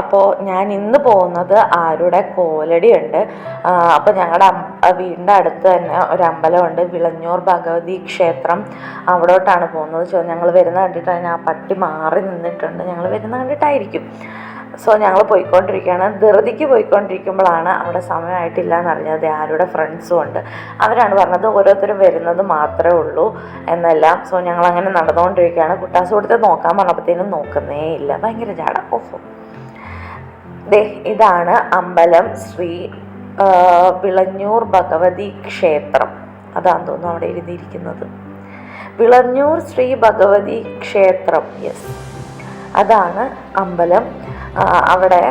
അപ്പോൾ ഞാൻ ഇന്ന് പോകുന്നത് ആരുടെ കോലടി ഉണ്ട് അപ്പോൾ ഞങ്ങളുടെ വീടിന്റെ അടുത്ത് തന്നെ ഒരു അമ്പലമുണ്ട്. വിളഞ്ഞൂർ ഭഗവതി ക്ഷേത്രം അവിടോട്ടാണ് പോകുന്നത്. ഞങ്ങൾ വരുന്ന കണ്ടിട്ടാണ് ആ പട്ടി മാറി നിന്നിട്ടുണ്ട്. ഞങ്ങൾ വരുന്ന കണ്ടിട്ടായിരിക്കും. സോ ഞങ്ങൾ പോയിക്കൊണ്ടിരിക്കുകയാണ്. ധൃതിക്ക് പോയിക്കൊണ്ടിരിക്കുമ്പോഴാണ് അവിടെ സമയമായിട്ടില്ല എന്നറിഞ്ഞത് ആരുടെ ഫ്രണ്ട്സും ഉണ്ട്. അവരാണ് പറഞ്ഞത് ഓരോരുത്തരും വരുന്നത് മാത്രമേ ഉള്ളൂ എന്നെല്ലാം. സോ ഞങ്ങൾ അങ്ങനെ നടന്നുകൊണ്ടിരിക്കുകയാണ്. കുട്ടാസ് കൊടുത്ത് നോക്കാൻ പറഞ്ഞപ്പോഴത്തേനും നോക്കുന്നേ ഇല്ല. ഭയങ്കര ജാട ഓഫോ ദേ ഇതാണ് അമ്പലം ശ്രീ വിളഞ്ഞൂർ ഭഗവതി ക്ഷേത്രം. അതാന്ന് തോന്നുന്നു അവിടെ എഴുതിയിരിക്കുന്നത്. വിളഞ്ഞൂർ ശ്രീ ഭഗവതി ക്ഷേത്രം. യെസ് അതാണ് അമ്പലം അവിടെ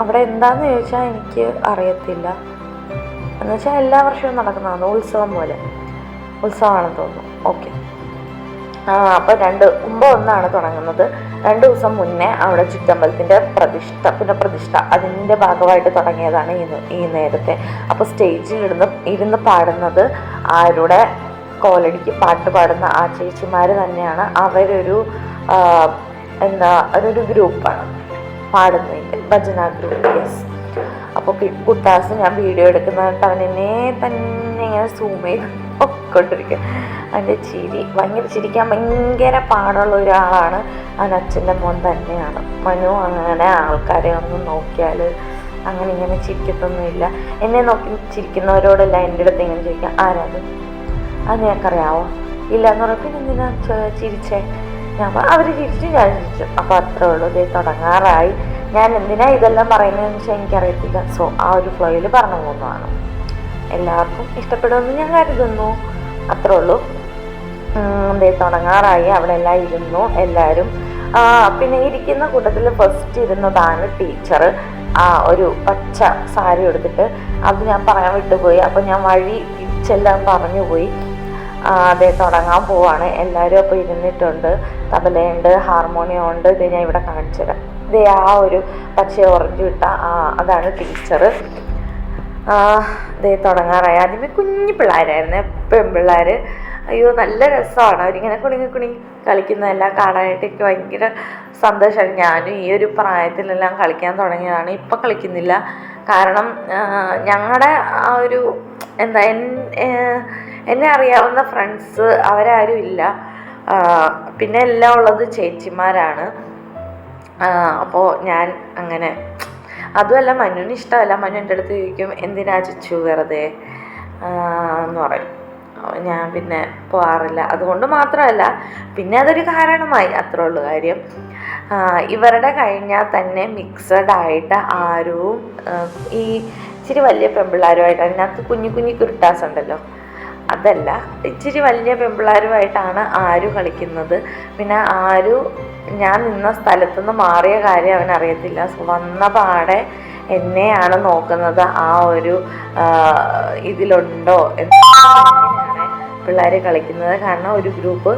അവിടെ എന്താണെന്ന് ചോദിച്ചാൽ എനിക്ക് അറിയത്തില്ല. എന്ന് വെച്ചാൽ എല്ലാ വർഷവും നടക്കുന്നതാണ് ഉത്സവം പോലെ. ഉത്സവമാണെന്ന് തോന്നുന്നു. ഓക്കെ അപ്പോൾ രണ്ട് മുമ്പ് ഒന്നാണ് തുടങ്ങുന്നത്. രണ്ട് ദിവസം മുന്നേ അവിടെ ചുറ്റമ്പലത്തിന്റെ പ്രതിഷ്ഠ പിന്നെ പ്രതിഷ്ഠ അതിന്റെ ഭാഗമായിട്ട് തുടങ്ങിയതാണ് ഈ ഈ നേരത്തെ. അപ്പോൾ സ്റ്റേജിൽ ഇരുന്ന് ഇരുന്ന് പാടുന്നത് ആരുടെ കോലടിക്ക് പാട്ട് പാടുന്ന ആ ചേച്ചിമാർ തന്നെയാണ്. അവരൊരു എന്താ അവരൊരു ഗ്രൂപ്പാണ്. പാടുന്നതിന്റെ ഭജന ഗ്രൂപ്പ് യെസ് അപ്പോൾ കുട്ടാസ് ഞാൻ വീഡിയോ എടുക്കുന്നതായിട്ട് അവൻ എന്നെ തന്നെ ഇങ്ങനെ സൂം ചെയ്ത് പൊക്കൊണ്ടിരിക്കുക അവന്റെ ചിരി ഭയങ്കര ചിരിക്കാൻ ഭയങ്കര പാടുള്ള ഒരാളാണ്. അവൻ അച്ഛന്റെ മോൻ തന്നെയാണ്. മനു അങ്ങനെ ആൾക്കാരെ ഒന്നും നോക്കിയാൽ അങ്ങനെ ഇങ്ങനെ ചിരിക്കത്തൊന്നുമില്ല. എന്നെ നോക്കി ചിരിക്കുന്നവരോടല്ല എന്റെ അടുത്ത് ഇങ്ങനെ ചോദിക്കാം. ആരാത്? അത് നിനക്കറിയാവോ? ഇല്ല എന്ന് പിന്നെ എന്തിനാ ചിരിച്ചേ? ഞാൻ അവർ ചിരിച്ചു ഞാൻ ചിരിച്ചു. അപ്പോൾ അത്രേ ഉള്ളൂ. ഇതേ തുടങ്ങാറായി. ഞാൻ എന്തിനാ ഇതെല്ലാം പറയുന്നതെന്ന് വെച്ചാൽ എനിക്കറിയത്തില്ല. സോ ആ ഒരു ഫ്ലോയിൽ പറഞ്ഞു പോകുന്നതാണ്. എല്ലാവർക്കും ഇഷ്ടപ്പെടുമെന്ന് ഞാൻ കരുതുന്നു. അത്രേ ഉള്ളൂ. ഇതേ തുടങ്ങാറായി. അവിടെ എല്ലാം ഇരുന്നു. എല്ലാവരും പിന്നെ ഇരിക്കുന്ന കൂട്ടത്തിൽ ഫസ്റ്റ് ഇരുന്നതാണ് ടീച്ചർ ആ ഒരു പച്ച സാരി എടുത്തിട്ട് അത് ഞാൻ പറയാൻ വിട്ടുപോയി. അപ്പോൾ ഞാൻ വഴി ചെല്ലാൻ പറഞ്ഞു പോയി അതെ തുടങ്ങാൻ പോവാണ്. എല്ലാവരും അപ്പോൾ ഇരുന്നിട്ടുണ്ട്. തബലയുണ്ട് ഹാർമോണിയം ഉണ്ട്. ഇത് ഞാൻ ഇവിടെ കാണിച്ചു തരാം. ഇത് ആ ഒരു പക്ഷേ ഓറഞ്ച് വിട്ട ആ അതാണ് ടീച്ചർ ഇതേ തുടങ്ങാറായി. ആദ്യമേ കുഞ്ഞു പിള്ളേരായിരുന്നു പെൺപിള്ളേർ അയ്യോ നല്ല രസമാണ് അവരിങ്ങനെ കുണുങ്ങി കുണുങ്ങി കളിക്കുന്നതെല്ലാം കാണാനായിട്ട് എനിക്ക് ഭയങ്കര സന്തോഷമാണ് ഞാനും ഈ ഒരു പ്രായത്തിലെല്ലാം കളിക്കാൻ തുടങ്ങിയതാണ്. ഇപ്പം കളിക്കുന്നില്ല. കാരണം ഞങ്ങളുടെ ആ ഒരു എന്താ എന്നെ അറിയാവുന്ന ഫ്രണ്ട്സ് അവരാരും ഇല്ല. പിന്നെ എല്ലാം ഉള്ളത് ചേച്ചിമാരാണ്. അപ്പോൾ ഞാൻ അങ്ങനെ അതുമല്ല മനുവിന് ഇഷ്ടമല്ല. മനു എന്റെ അടുത്ത് ചോദിക്കും എന്തിനാ ചിച്ചു വെറുതെ? എന്ന് പറയും. ഞാൻ പിന്നെ പോകാറില്ല അതുകൊണ്ട് മാത്രമല്ല പിന്നെ അതൊരു കാരണമായി അത്രേ ഉള്ളൂ കാര്യം. ഇവരുടെ കഴിഞ്ഞാൽ തന്നെ മിക്സഡ് ആയിട്ട് ആരും ഈ ഇച്ചിരി വലിയ പെമ്പിള്ളാരുമായിട്ട് അതിനകത്ത് കുഞ്ഞു കുഞ്ഞു കുരുട്ടാസ് ഉണ്ടല്ലോ. അതല്ല ഇച്ചിരി വലിയ പെമ്പിള്ളാരുമായിട്ടാണ് ആരു കളിക്കുന്നത്. പിന്നെ ആരു ഞാൻ നിന്ന സ്ഥലത്തുനിന്ന് മാറിയ കാര്യം അവൻ അറിയത്തില്ല വന്ന പാടെ എന്നെയാണ് നോക്കുന്നത് ആ ഒരു ഇതിലുണ്ടോ എന്ന്. പിള്ളേർ കളിക്കുന്നത് കാരണം ഒരു ഗ്രൂപ്പ്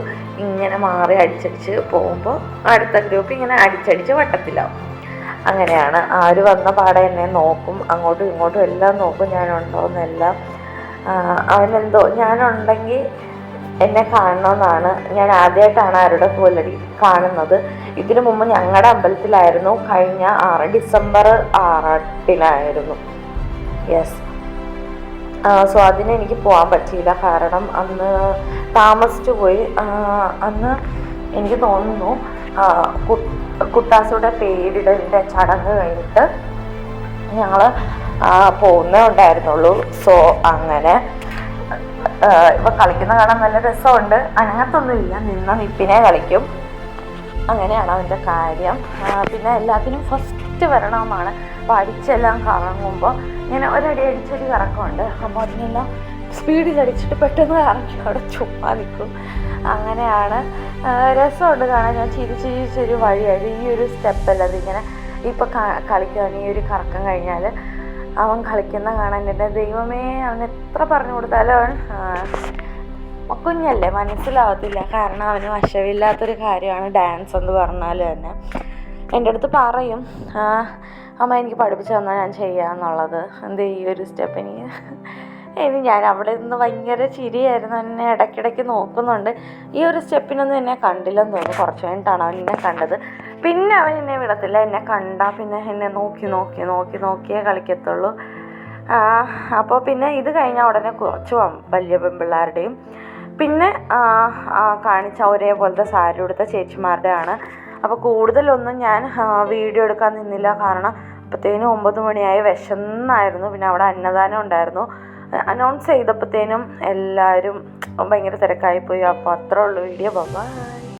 ഇങ്ങനെ മാറി അടിച്ചടിച്ച് പോകുമ്പോൾ അടുത്ത ഗ്രൂപ്പ് ഇങ്ങനെ അടിച്ചടിച്ച് വട്ടത്തിലാവും. അങ്ങനെയാണ്. ആര് വന്ന പാടെ എന്നെ നോക്കും. അങ്ങോട്ടും ഇങ്ങോട്ടും എല്ലാം നോക്കും. ഞാനുണ്ടോയെന്നെല്ലാം അവനെന്തോ ഞാനുണ്ടെങ്കിൽ എന്നെ കാണണമെന്നാണ് ഞാൻ ആദ്യമായിട്ടാണ് ആരുടെ കോലടി കാണുന്നത്. ഇതിനു മുമ്പ് ഞങ്ങളുടെ അമ്പലത്തിലായിരുന്നു. കഴിഞ്ഞ ആറ് ഡിസംബർ ആറാട്ടിലായിരുന്നു. യെസ് സോ അതിന് എനിക്ക് പോകാൻ പറ്റിയില്ല. കാരണം അന്ന് താമസിച്ചു പോയി. അന്ന് എനിക്ക് തോന്നുന്നു കുട്ടാസുടെ പേരിടലിന്റെ ചടങ്ങ് കഴിഞ്ഞിട്ട് ഞങ്ങൾ പോകുന്നേ ഉണ്ടായിരുന്നുള്ളൂ. സോ അങ്ങനെ ഇപ്പം കളിക്കുന്ന കാണാൻ നല്ല രസമുണ്ട്. അനങ്ങത്തൊന്നുമില്ല നിന്ന നിപ്പിനെ കളിക്കും. അങ്ങനെയാണ് അവന്റെ കാര്യം. പിന്നെ എല്ലാത്തിനും ഫസ്റ്റ് വരണമെന്നാണ്. അപ്പോൾ അടിച്ചെല്ലാം കറങ്ങുമ്പോൾ ഇങ്ങനെ ഒരടി അടിച്ചൊരു കറക്കമുണ്ട്. അപ്പോൾ അതിനെല്ലാം സ്പീഡിൽ അടിച്ചിട്ട് പെട്ടെന്ന് കറങ്ങി അവിടെ ചുമ്മാ നിൽക്കും. അങ്ങനെയാണ്. രസമുണ്ട് കാണാൻ. ഞാൻ ചിരിച്ച് ചിരിച്ചൊരു വഴിയായിട്ട് ഈ ഒരു സ്റ്റെപ്പല്ല അതിങ്ങനെ ഇപ്പോൾ കളിക്കാൻ ഈ ഒരു കറക്കം കഴിഞ്ഞാൽ അവൻ കളിക്കുന്ന കാണാൻ എന്റെ ദൈവമേ അവൻ എത്ര പറഞ്ഞു കൊടുത്താലും അവൻ കുഞ്ഞല്ലേ മനസ്സിലാവത്തില്ല. കാരണം അവന് വശമില്ലാത്തൊരു കാര്യമാണ് ഡാൻസ് എന്ന് പറഞ്ഞാൽ തന്നെ. എന്റെ അടുത്ത് പറയും "ആ, അമ്മ എനിക്ക് പഠിപ്പിച്ചു തന്നാൽ ഞാൻ ചെയ്യാന്നുള്ളത്. എന്ത് ഈ ഒരു സ്റ്റെപ്പ് എനിക്ക് ഇനി ഞാൻ അവിടെ നിന്ന് ഭയങ്കര ചിരിയായിരുന്നു. എന്നെ ഇടയ്ക്കിടയ്ക്ക് നോക്കുന്നുണ്ട്. ഈ ഒരു സ്റ്റെപ്പിനൊന്നും എന്നെ കണ്ടില്ലെന്ന് തോന്നുന്നു. കുറച്ച് കഴിഞ്ഞിട്ടാണ് അവൻ എന്നെ കണ്ടത്. പിന്നെ അവൻ എന്നെ വിടത്തില്ല. എന്നെ കണ്ടാൽ പിന്നെ എന്നെ നോക്കി നോക്കി നോക്കി നോക്കിയേ കളിക്കത്തുള്ളൂ. അപ്പോൾ പിന്നെ ഇത് കഴിഞ്ഞാൽ ഉടനെ കുറച്ച് വലിയ പെൺപിള്ളേരുടെയും പിന്നെ കാണിച്ച ഒരേപോലത്തെ സാരി ഉടുത്ത ചേച്ചിമാരുടെ ആണ് അപ്പോൾ കൂടുതലൊന്നും ഞാൻ വീഡിയോ എടുക്കാൻ നിന്നില്ല. കാരണം അപ്പോഴത്തേനും ഒമ്പത് മണിയായി വിശന്നായിരുന്നു. പിന്നെ അവിടെ അന്നദാനം ഉണ്ടായിരുന്നു. അനൗൺസ് ചെയ്തപ്പോഴത്തേനും എല്ലാവരും ഭയങ്കര തിരക്കായിപ്പോയി. അപ്പോൾ അത്രേ ഉള്ളൂ വീഡിയോ. ബൈ.